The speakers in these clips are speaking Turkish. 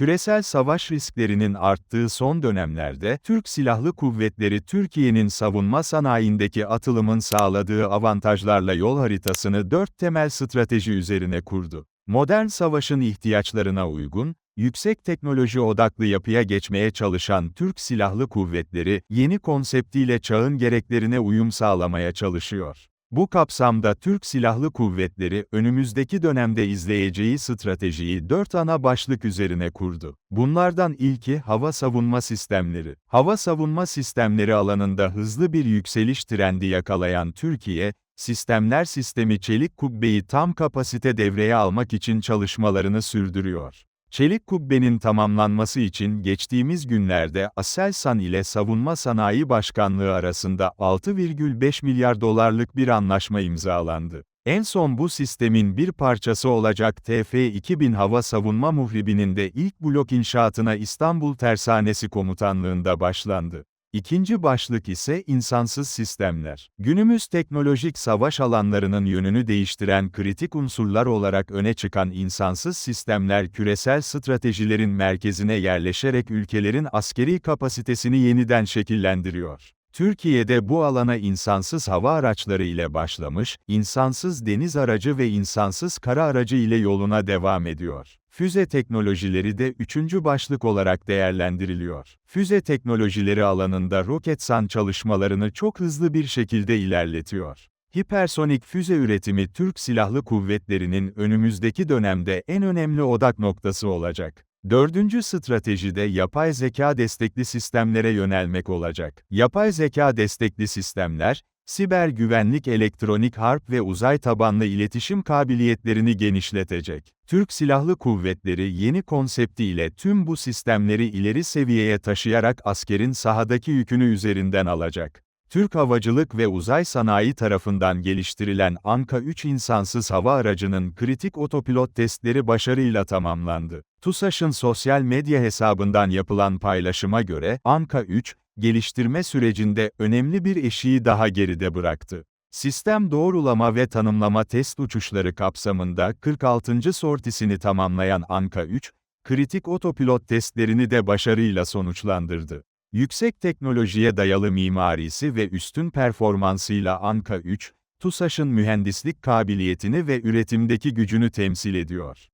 Küresel savaş risklerinin arttığı son dönemlerde, Türk Silahlı Kuvvetleri Türkiye'nin savunma sanayindeki atılımın sağladığı avantajlarla yol haritasını dört temel strateji üzerine kurdu. Modern savaşın ihtiyaçlarına uygun, yüksek teknoloji odaklı yapıya geçmeye çalışan Türk Silahlı Kuvvetleri, yeni konseptiyle çağın gereklerine uyum sağlamaya çalışıyor. Bu kapsamda Türk Silahlı Kuvvetleri, önümüzdeki dönemde izleyeceği stratejiyi dört ana başlık üzerine kurdu. Bunlardan ilki, hava savunma sistemleri. Hava savunma sistemleri alanında hızlı bir yükseliş trendi yakalayan Türkiye, sistemler sistemi Çelik Kubbe'yi tam kapasite devreye almak için çalışmalarını sürdürüyor. Çelik Kubbe'nin tamamlanması için geçtiğimiz günlerde Aselsan ile Savunma Sanayi Başkanlığı arasında 6,5 milyar dolarlık bir anlaşma imzalandı. En son bu sistemin bir parçası olacak TF-2000 hava savunma muhribinin de ilk blok inşaatına İstanbul Tersanesi Komutanlığında başlandı. İkinci başlık ise insansız sistemler. Günümüz teknolojik savaş alanlarının yönünü değiştiren kritik unsurlar olarak öne çıkan insansız sistemler küresel stratejilerin merkezine yerleşerek ülkelerin askeri kapasitesini yeniden şekillendiriyor. Türkiye'de bu alana insansız hava araçları ile başlamış, insansız deniz aracı ve insansız kara aracı ile yoluna devam ediyor. Füze teknolojileri de üçüncü başlık olarak değerlendiriliyor. Füze teknolojileri alanında Roketsan çalışmalarını çok hızlı bir şekilde ilerletiyor. Hipersonik füze üretimi Türk Silahlı Kuvvetleri'nin önümüzdeki dönemde en önemli odak noktası olacak. Dördüncü stratejide yapay zeka destekli sistemlere yönelmek olacak. Yapay zeka destekli sistemler, siber güvenlik elektronik harp ve uzay tabanlı iletişim kabiliyetlerini genişletecek. Türk Silahlı Kuvvetleri yeni konsepti ile tüm bu sistemleri ileri seviyeye taşıyarak askerin sahadaki yükünü üzerinden alacak. Türk Havacılık ve Uzay Sanayi tarafından geliştirilen Anka-3 insansız hava aracının kritik otopilot testleri başarıyla tamamlandı. TUSAŞ'ın sosyal medya hesabından yapılan paylaşıma göre, Anka-3, geliştirme sürecinde önemli bir eşiği daha geride bıraktı. Sistem doğrulama ve tanımlama test uçuşları kapsamında 46. sortisini tamamlayan Anka-3, kritik otopilot testlerini de başarıyla sonuçlandırdı. Yüksek teknolojiye dayalı mimarisi ve üstün performansıyla Anka-3, TUSAŞ'ın mühendislik kabiliyetini ve üretimdeki gücünü temsil ediyor.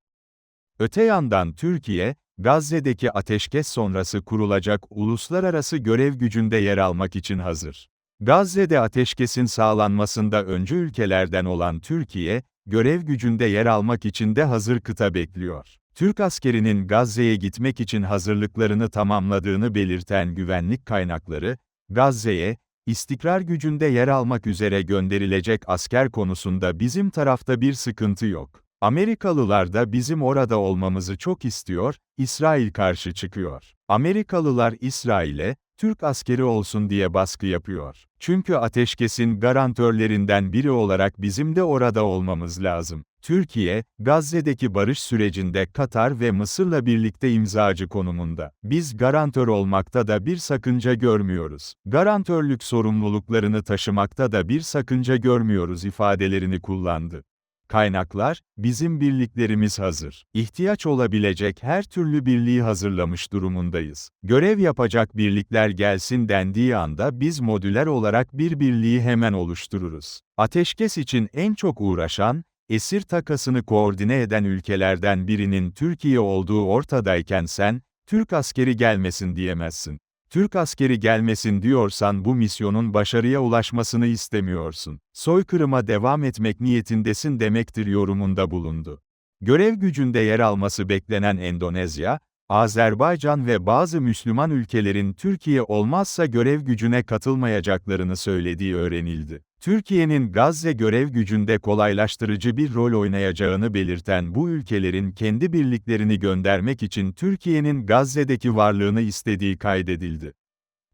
Öte yandan Türkiye, Gazze'deki ateşkes sonrası kurulacak uluslararası görev gücünde yer almak için hazır. Gazze'de ateşkesin sağlanmasında öncü ülkelerden olan Türkiye, görev gücünde yer almak için de hazır kıta bekliyor. Türk askerinin Gazze'ye gitmek için hazırlıklarını tamamladığını belirten güvenlik kaynakları, Gazze'ye, istikrar gücünde yer almak üzere gönderilecek asker konusunda bizim tarafta bir sıkıntı yok. Amerikalılar da bizim orada olmamızı çok istiyor, İsrail karşı çıkıyor. Amerikalılar İsrail'e, Türk askeri olsun diye baskı yapıyor. Çünkü ateşkesin garantörlerinden biri olarak bizim de orada olmamız lazım. Türkiye, Gazze'deki barış sürecinde Katar ve Mısır'la birlikte imzacı konumunda. Biz garantör olmakta da bir sakınca görmüyoruz. Garantörlük sorumluluklarını taşımakta da bir sakınca görmüyoruz ifadelerini kullandı. Kaynaklar, bizim birliklerimiz hazır. İhtiyaç olabilecek her türlü birliği hazırlamış durumundayız. Görev yapacak birlikler gelsin dendiği anda biz modüler olarak bir birliği hemen oluştururuz. Ateşkes için en çok uğraşan, esir takasını koordine eden ülkelerden birinin Türkiye olduğu ortadayken sen, Türk askeri gelmesin diyemezsin. Türk askeri gelmesin diyorsan bu misyonun başarıya ulaşmasını istemiyorsun. Soykırıma devam etmek niyetindesin demektir yorumunda bulundu. Görev gücünde yer alması beklenen Endonezya, Azerbaycan ve bazı Müslüman ülkelerin Türkiye olmazsa görev gücüne katılmayacaklarını söylediği öğrenildi. Türkiye'nin Gazze görev gücünde kolaylaştırıcı bir rol oynayacağını belirten bu ülkelerin kendi birliklerini göndermek için Türkiye'nin Gazze'deki varlığını istediği kaydedildi.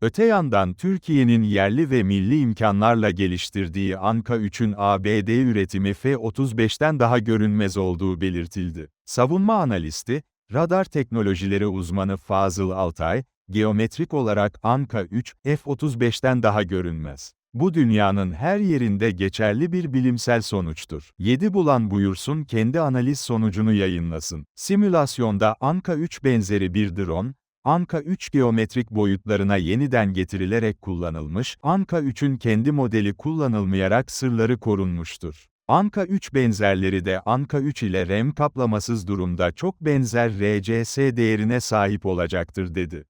Öte yandan Türkiye'nin yerli ve milli imkanlarla geliştirdiği Anka 3'ün ABD üretimi F-35'ten daha görünmez olduğu belirtildi. Savunma analisti, radar teknolojileri uzmanı Fazıl Altay, geometrik olarak Anka 3, F-35'ten daha görünmez. Bu dünyanın her yerinde geçerli bir bilimsel sonuçtur. 7 bulan buyursun kendi analiz sonucunu yayınlasın. Simülasyonda Anka 3 benzeri bir drone, Anka 3 geometrik boyutlarına yeniden getirilerek kullanılmış, Anka 3'ün kendi modeli kullanılmayarak sırları korunmuştur. Anka 3 benzerleri de Anka 3 ile RAM kaplamasız durumda çok benzer RCS değerine sahip olacaktır dedi.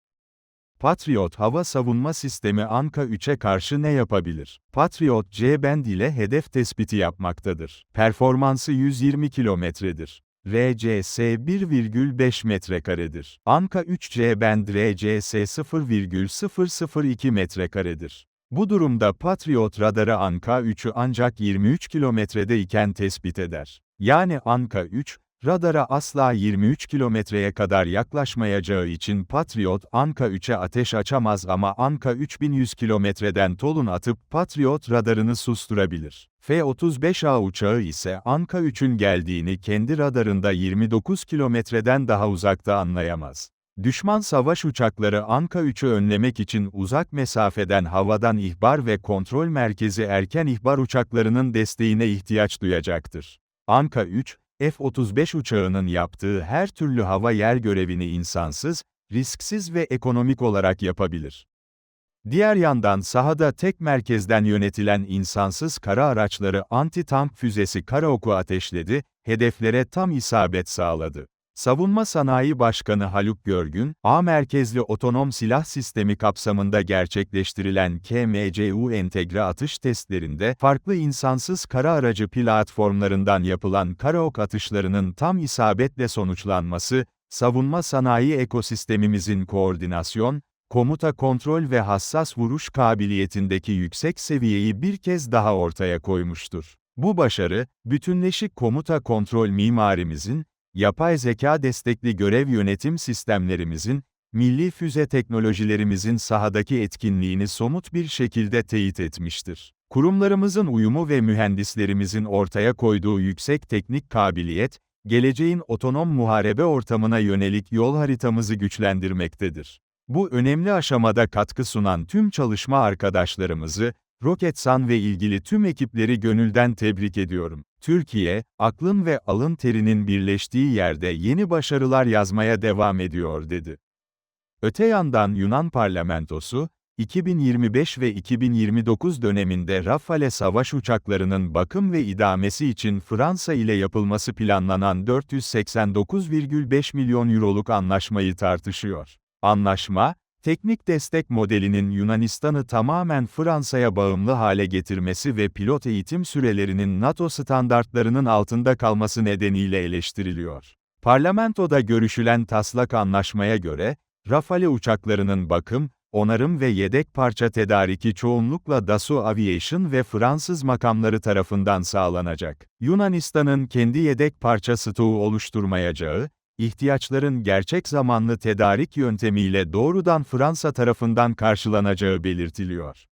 Patriot hava savunma sistemi Anka 3'e karşı ne yapabilir? Patriot C-band ile hedef tespiti yapmaktadır. Performansı 120 kilometredir. RCS 1,5 metrekaredir. Anka 3 C-band RCS 0,002 metrekaredir. Bu durumda Patriot radarı Anka 3'ü ancak 23 kilometrede iken tespit eder. Yani Anka 3, radara asla 23 kilometreye kadar yaklaşmayacağı için Patriot Anka 3'e ateş açamaz ama Anka 3100 kilometreden tolun atıp Patriot radarını susturabilir. F-35A uçağı ise Anka 3'ün geldiğini kendi radarında 29 kilometreden daha uzakta anlayamaz. Düşman savaş uçakları Anka 3'ü önlemek için uzak mesafeden havadan ihbar ve kontrol merkezi erken ihbar uçaklarının desteğine ihtiyaç duyacaktır. Anka 3, F-35 uçağının yaptığı her türlü hava yer görevini insansız, risksiz ve ekonomik olarak yapabilir. Diğer yandan sahada tek merkezden yönetilen insansız kara araçları anti-tank füzesi Karaok'u ateşledi, hedeflere tam isabet sağladı. Savunma Sanayi Başkanı Haluk Görgün, A merkezli otonom silah sistemi kapsamında gerçekleştirilen KMCU entegre atış testlerinde, farklı insansız kara aracı platformlarından yapılan Karaok atışlarının tam isabetle sonuçlanması, savunma sanayi ekosistemimizin koordinasyon, komuta kontrol ve hassas vuruş kabiliyetindeki yüksek seviyeyi bir kez daha ortaya koymuştur. Bu başarı, bütünleşik komuta kontrol mimarimizin, yapay zeka destekli görev yönetim sistemlerimizin, milli füze teknolojilerimizin sahadaki etkinliğini somut bir şekilde teyit etmiştir. Kurumlarımızın uyumu ve mühendislerimizin ortaya koyduğu yüksek teknik kabiliyet, geleceğin otonom muharebe ortamına yönelik yol haritamızı güçlendirmektedir. Bu önemli aşamada katkı sunan tüm çalışma arkadaşlarımızı, Roketsan ve ilgili tüm ekipleri gönülden tebrik ediyorum. Türkiye, aklın ve alın terinin birleştiği yerde yeni başarılar yazmaya devam ediyor dedi. Öte yandan Yunan parlamentosu, 2025 ve 2029 döneminde Rafale savaş uçaklarının bakım ve idamesi için Fransa ile yapılması planlanan 489,5 milyon euroluk anlaşmayı tartışıyor. Anlaşma, teknik destek modelinin Yunanistan'ı tamamen Fransa'ya bağımlı hale getirmesi ve pilot eğitim sürelerinin NATO standartlarının altında kalması nedeniyle eleştiriliyor. Parlamentoda görüşülen taslak anlaşmaya göre, Rafale uçaklarının bakım, onarım ve yedek parça tedariki çoğunlukla Dassault Aviation ve Fransız makamları tarafından sağlanacak. Yunanistan'ın kendi yedek parça stoğu oluşturmayacağı, ihtiyaçların gerçek zamanlı tedarik yöntemiyle doğrudan Fransa tarafından karşılanacağı belirtiliyor.